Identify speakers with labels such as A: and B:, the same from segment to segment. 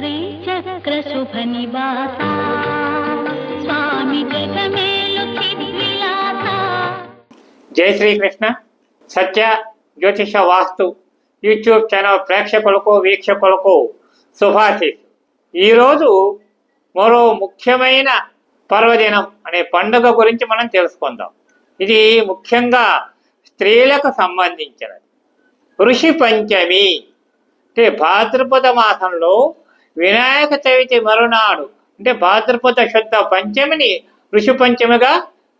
A: శ్రీచక్రశుభనివాస స్వామి జగమేలు
B: జై శ్రీకృష్ణ. సత్య జ్యోతిష వాస్తు YouTube channel ప్రేక్షకులకు వీక్షకులకు శుభాశీస్ ఈరోజు మరో ముఖ్యమైన పర్వదినం అనే పండుగ గురించి మనం తెలుసుకుందాం. ఇది ముఖ్యంగా స్త్రీలకు సంబంధించినది. ఋషి పంచమి అంటే భాద్రపద మాసంలో వినాయక చవితి మరునాడు అంటే భాద్రపద శుద్ధ పంచమిని ఋషి పంచమిగా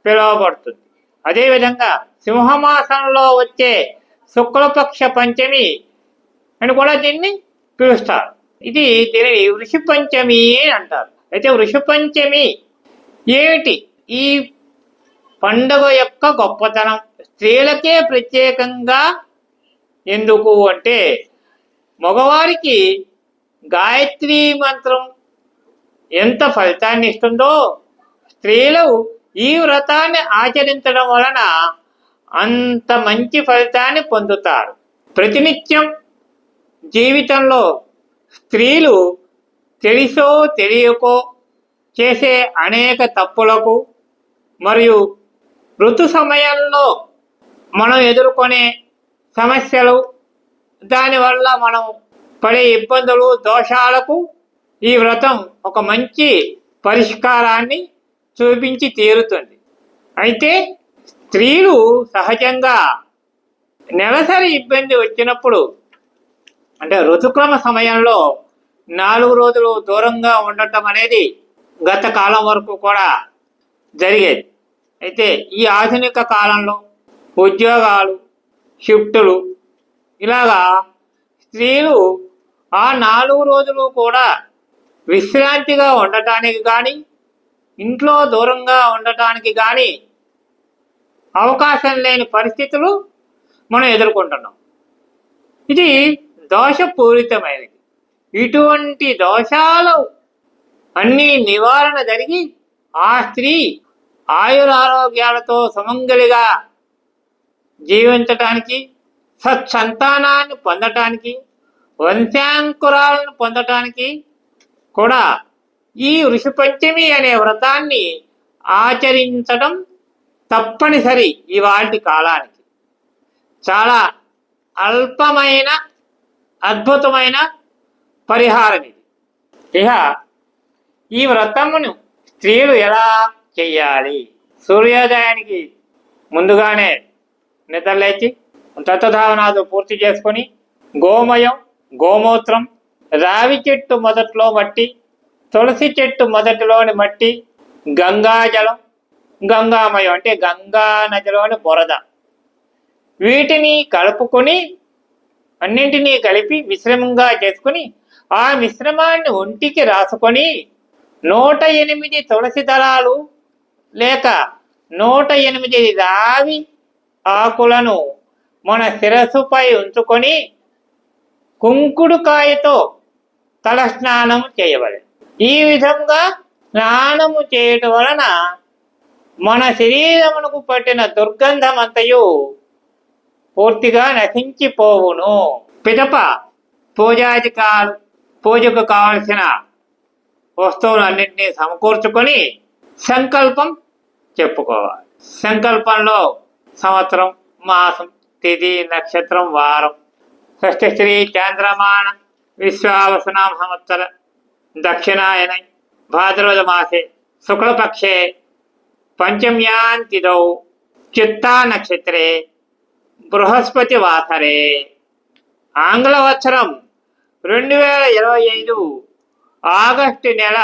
B: పిలువబడుతుంది. అదేవిధంగా సింహమాసంలో వచ్చే శుక్లపక్ష పంచమి అని కూడా దీన్ని పిలుస్తారు. ఇది దీనిని ఋషి పంచమి అని అంటారు. అయితే ఋషి పంచమి ఏమిటి? ఈ పండుగ యొక్క గొప్పతనం. స్త్రీలకే ప్రత్యేకంగా ఎందుకు అంటే మగవారికి గాయత్రి మంత్రం. ఎంత ఫలితాన్ని ఇస్తుందో స్త్రీలు ఈ వ్రతాన్ని ఆచరించడం వలన అంత మంచి ఫలితాన్ని పొందుతారు. ప్రతినిత్యం జీవితంలో స్త్రీలు తెలిసో తెలియకో చేసే అనేక తప్పులకు మరియు ఋతు సమయంలో మనం ఎదుర్కొనే సమస్యలు దానివల్ల మనం పడే ఇబ్బందులు దోషాలకు ఈ వ్రతం ఒక మంచి పరిష్కారాన్ని చూపించి తీరుతుంది. అయితే స్త్రీలు సహజంగా నెలసరి ఇబ్బంది వచ్చినప్పుడు అంటే ఋతుక్రమ సమయంలో నాలుగు రోజులు దూరంగా ఉండటం అనేది గత కాలం వరకు కూడా జరిగేది. అయితే ఈ ఆధునిక కాలంలో ఉద్యోగాలు షిఫ్టులు ఇలాగా స్త్రీలు ఆ నాలుగు రోజులు కూడా విశ్రాంతిగా ఉండటానికి కానీ ఇంట్లో దూరంగా ఉండటానికి కానీ అవకాశం లేని పరిస్థితులు మనం ఎదుర్కొంటున్నాం. ఇది దోషపూరితమైనది. ఇటువంటి దోషాలు అన్నీ నివారణ జరిగి ఆ స్త్రీ ఆయురారోగ్యాలతో సుమంగలిగా జీవించటానికి సత్సంతానాన్ని పొందటానికి వంశాంకురాలను పొందటానికి కూడా ఈ ఋషిపంచమి అనే వ్రతాన్ని ఆచరించడం తప్పనిసరి ఇవాటి కాలానికి. చాలా అల్పమైన అద్భుతమైన పరిహారం ఇది. ఇక ఈ వ్రతమును స్త్రీలు ఎలా చెయ్యాలి? సూర్యోదయానికి ముందుగానే నిద్రలేచి తత్వధావనాలు పూర్తి చేసుకొని గోమయం గోమూత్రం రావి చెట్టు మొదట్లో మట్టి తులసి చెట్టు మొదటిలోని మట్టి గంగాజలం గంగామయం అంటే గంగా నదిలోని బురద. వీటిని కలుపుకొని అన్నింటినీ కలిపి మిశ్రమంగా చేసుకుని ఆ మిశ్రమాన్ని ఒంటికి రాసుకొని నూట ఎనిమిది తులసి దళాలు లేక నూట ఎనిమిది రావి ఆకులను మన శిరస్సుపై ఉంచుకొని కుంకుడుకాయతో కాయతో స్నానం చేయవలెను ఈ విధంగా స్నానము చేయటం వలన మన శరీరమునకు పట్టిన దుర్గంధమంతయు పూర్తిగా నశించిపోవును. పిదప పూజాధికాలు పూజకు కావలసిన వస్తువులన్నింటినీ సమకూర్చుకొని సంకల్పం చెప్పుకోవాలి. సంకల్పంలో సంవత్సరం మాసం తిథి నక్షత్రం వారం షష్ఠ శ్రీ చాంద్రమాణ విశ్వావసనాం సంవత్సర దక్షిణాయన భాద్రపద మాసే శుక్లపక్షే పంచమ్యాంతిదౌ చిత్తా నక్షత్రే బృహస్పతి వాసరే ఆంగ్ల సంవత్సరం రెండు వేల ఇరవై ఐదు ఆగస్టు నెల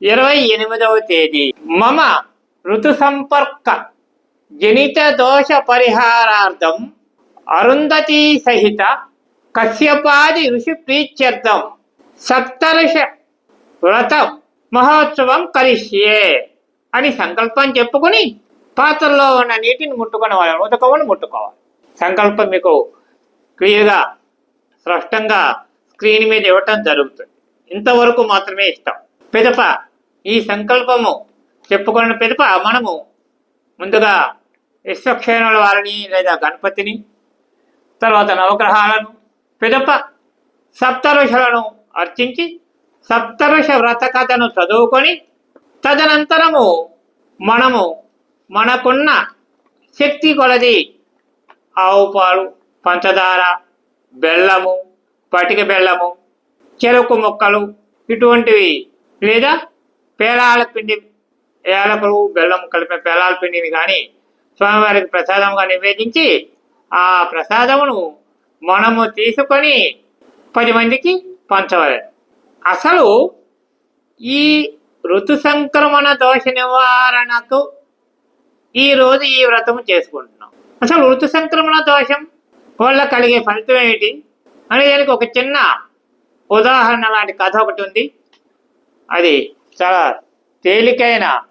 B: ఇరవై ఎనిమిదవ తేదీ మమ ఋతు సంపర్క జనిత దోష పరిహారార్థం అరుంధతి సహిత కశ్యపాది ఋషి ప్రీత్యర్థం. సప్తరుష వ్రతం మహోత్సవం కలిష్యే అని సంకల్పం చెప్పుకొని పాత్రలో ఉన్న నీటిని ముట్టుకునేవాళ్ళు ఉదకమని ముట్టుకోవాలి. సంకల్పం మీకు క్లియర్గా స్పష్టంగా స్క్రీన్ మీద ఇవ్వటం జరుగుతుంది. ఇంతవరకు మాత్రమే ఇస్తాం పిదప ఈ సంకల్పము చెప్పుకున్న పిదప మనము ముందుగా విశ్వక్షేణుల వారిని లేదా గణపతిని తర్వాత నవగ్రహాలను పిదప సప్తరుషులను అర్చించి సప్తరుష వ్రత కథను చదువుకొని తదనంతరము మనము మనకున్న శక్తి కొలది ఆవు పాలు పంచదార బెల్లము పటిక బెల్లము చెరుకు ముక్కలు ఇటువంటివి. లేదా పేలాల పిండి ఏలకులు బెల్లం కలిపిన పేలాల పిండిని కానీ స్వామివారికి ప్రసాదంగా నివేదించి ఆ ప్రసాదమును మనము తీసుకొని పది మందికి పంచవాలి. అసలు ఈ ఋతు సంక్రమణ దోష నివారణకు ఈరోజు ఈ వ్రతము చేసుకుంటున్నాం. అసలు ఋతు సంక్రమణ దోషం వల్ల కలిగే ఫలితం ఏమిటి? అనే దానికి ఒక చిన్న ఉదాహరణ లాంటి కథ ఒకటి ఉంది. అది చాలా తేలికైన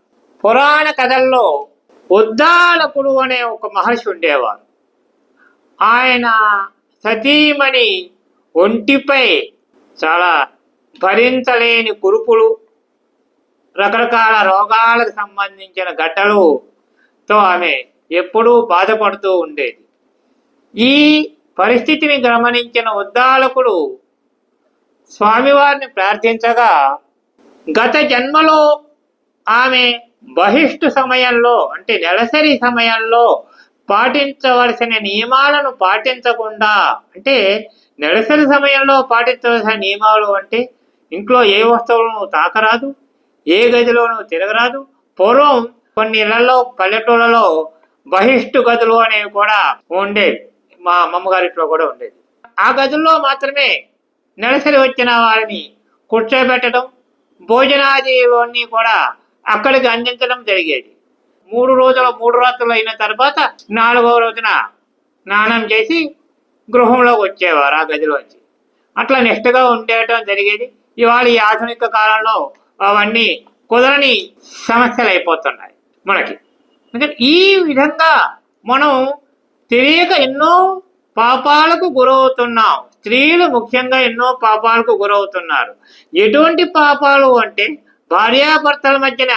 B: పురాణ కథల్లో ఉద్దాలకుడు అనే ఒక మహర్షి ఉండేవారు. ఆయన సతీమణి ఒంటిపై చాలా భరించలేని కురుపులు రకరకాల రోగాలకు సంబంధించిన గడ్డలుతో ఆమె ఎప్పుడూ బాధపడుతూ ఉండేది. ఈ పరిస్థితిని గమనించిన ఉద్దాలకుడు స్వామివారిని ప్రార్థించగా గత జన్మలో ఆమె బహిష్టు సమయంలో అంటే నెలసరి సమయంలో పాటించవలసిన నియమాలను పాటించకుండా అంటే నెలసరి సమయంలో పాటించవలసిన నియమాలు అంటే ఇంట్లో ఏ వస్తువులను తాకరాదు ఏ గదిలోనూ తిరగరాదు. పూర్వం కొన్ని ఇళ్ళలో పల్లెటూళ్ళలో బహిష్టు గదులు అనేవి కూడా ఉండేవి. మా అమ్మమ్మగారింట్లో కూడా ఉండేది. ఆ గదుల్లో మాత్రమే నెలసరి వచ్చిన వారిని కూర్చోబెట్టడం భోజనాది కూడా అక్కడికి అందించడం జరిగేది. మూడు రోజుల మూడు రాత్రులు అయిన తర్వాత నాలుగవ రోజున స్నానం చేసి గృహంలోకి వచ్చేవారు ఆ గదిలోంచి. అట్లా నిష్టగా ఉండేయటం జరిగేది. ఇవాళ ఈ ఆధునిక కాలంలో అవన్నీ కుదరని సమస్యలు అయిపోతున్నాయి మనకి. ఎందుకంటే ఈ విధంగా మనం తెలియక ఎన్నో పాపాలకు గురవుతున్నాం. స్త్రీలు ముఖ్యంగా ఎన్నో పాపాలకు గురవుతున్నారు. ఎటువంటి పాపాలు అంటే భార్యాభర్తల మధ్యన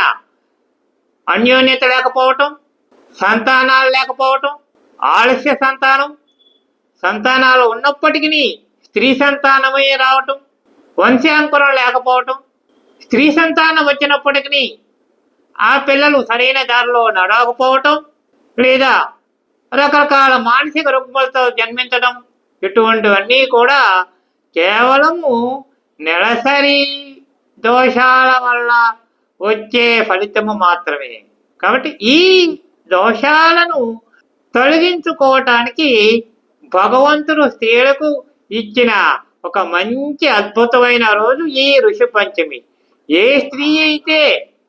B: అన్యోన్యత లేకపోవటం సంతానాలు లేకపోవటం ఆలస్య సంతానం సంతానాలు ఉన్నప్పటికీ స్త్రీ సంతానమే రావటం వంశాంకురం లేకపోవటం స్త్రీ సంతానం వచ్చినప్పటికీ ఆ పిల్లలు సరైన దారిలో నడవకపోవటం లేదా రకరకాల మానసిక రుగ్మలతో జన్మించడం ఇటువంటివన్నీ కూడా కేవలము నెలసరి దోషాల వల్ల వచ్చే ఫలితము మాత్రమే. కాబట్టి ఈ దోషాలను తొలగించుకోవటానికి భగవంతుడు స్త్రీలకు ఇచ్చిన ఒక మంచి అద్భుతమైన రోజు ఈ ఋషి పంచమి. ఏ స్త్రీ అయితే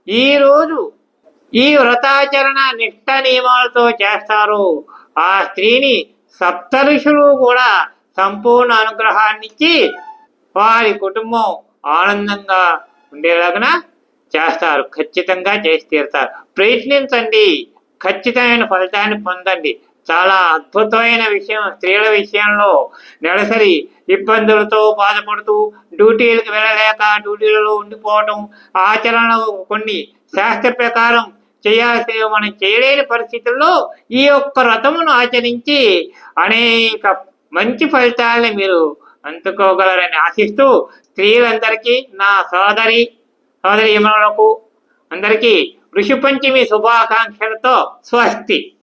B: ఈ రోజు ఈ వ్రతాచరణ నిష్ట నియమాలతో చేస్తారో ఆ స్త్రీని సప్త ఋషులు కూడా సంపూర్ణ అనుగ్రహాన్ని ఇచ్చి వారి కుటుంబం ఆనందంగా ఉండేలాగా చేస్తారు. ఖచ్చితంగా చేసి తీరుతారు. ప్రయత్నించండి. ఖచ్చితమైన ఫలితాన్ని పొందండి. చాలా అద్భుతమైన విషయం స్త్రీల విషయంలో నెలసరి ఇబ్బందులతో బాధపడుతూ డ్యూటీలకు వెళ్ళలేక డ్యూటీలలో ఉండిపోవటం ఆచరణలో కొన్ని శాస్త్ర ప్రకారం చేయాల్సిన మనం చేయలేని పరిస్థితుల్లో ఈ ఒక్క వ్రతమును ఆచరించి అనేక మంచి ఫలితాలని మీరు అందుకోగలరని ఆశిస్తూ స్త్రీలందరికీ నా సోదరి సోదరి యమునులకు అందరికీ ఋషి పంచమి శుభాకాంక్షలతో స్వస్తి.